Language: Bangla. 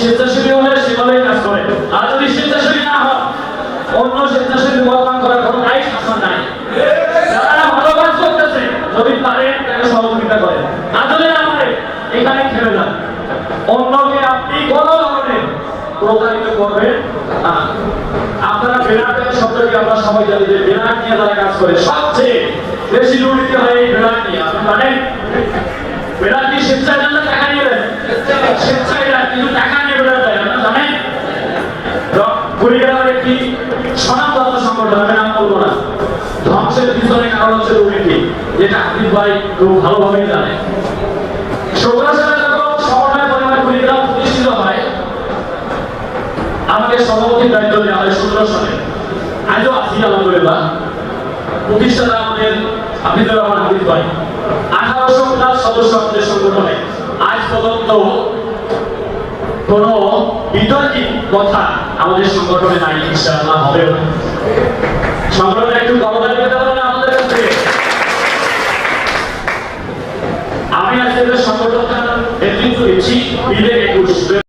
স্বেচ্ছাসেবী হলে সেভাবেই কাজ করে। আর যদি স্বেচ্ছাসেবী না হয় অন্য স্বেচ্ছাসেবী বদনাম করার কোনো রাইট আপনার নাই। যারা ভালো কাজ করতেছে, যদি পারেন তাকে সহযোগিতা করেন। আর যদি না পারে এখানে খেলে যান অন্যকে আপনি কোনো ধরনের প্রতারিত করবেন না। আপনারা বেনারটের শব্দটি আমরা সবাই জানি যে বেনার নিয়ে যারা কাজ করে, সবচেয়ে বেশি দুর্নীতি হয় এই বেনার নিয়ে। আপনি জানেন? বেনার কি স্বেচ্ছায় জানলে টাকা নিয়ে দেয় স্বেচ্ছায় কিন্তু না ধ্বংসের কারণ হচ্ছে দুর্নীতি, যেটা হাবিব ভাই আমাকে সভাপতির দায়িত্ব দেওয়া হয় সতেরো সালে। আজও আছি আলহামদুলিল্লাহ। প্রতিষ্ঠাতা আমাদের হাফিজুর রহমান হাফিজ ভাই। আঠারোশো প্লাস সদস্য সংগঠনে। আজ পর্যন্ত কোন বিতর্কিত কথা আমাদের সংগঠনে নাই, ইনশাআল্লাহ হবে সংগঠনে একটু গবেষণা করতে পারবেন আমাদের কাছে? আমি আজকে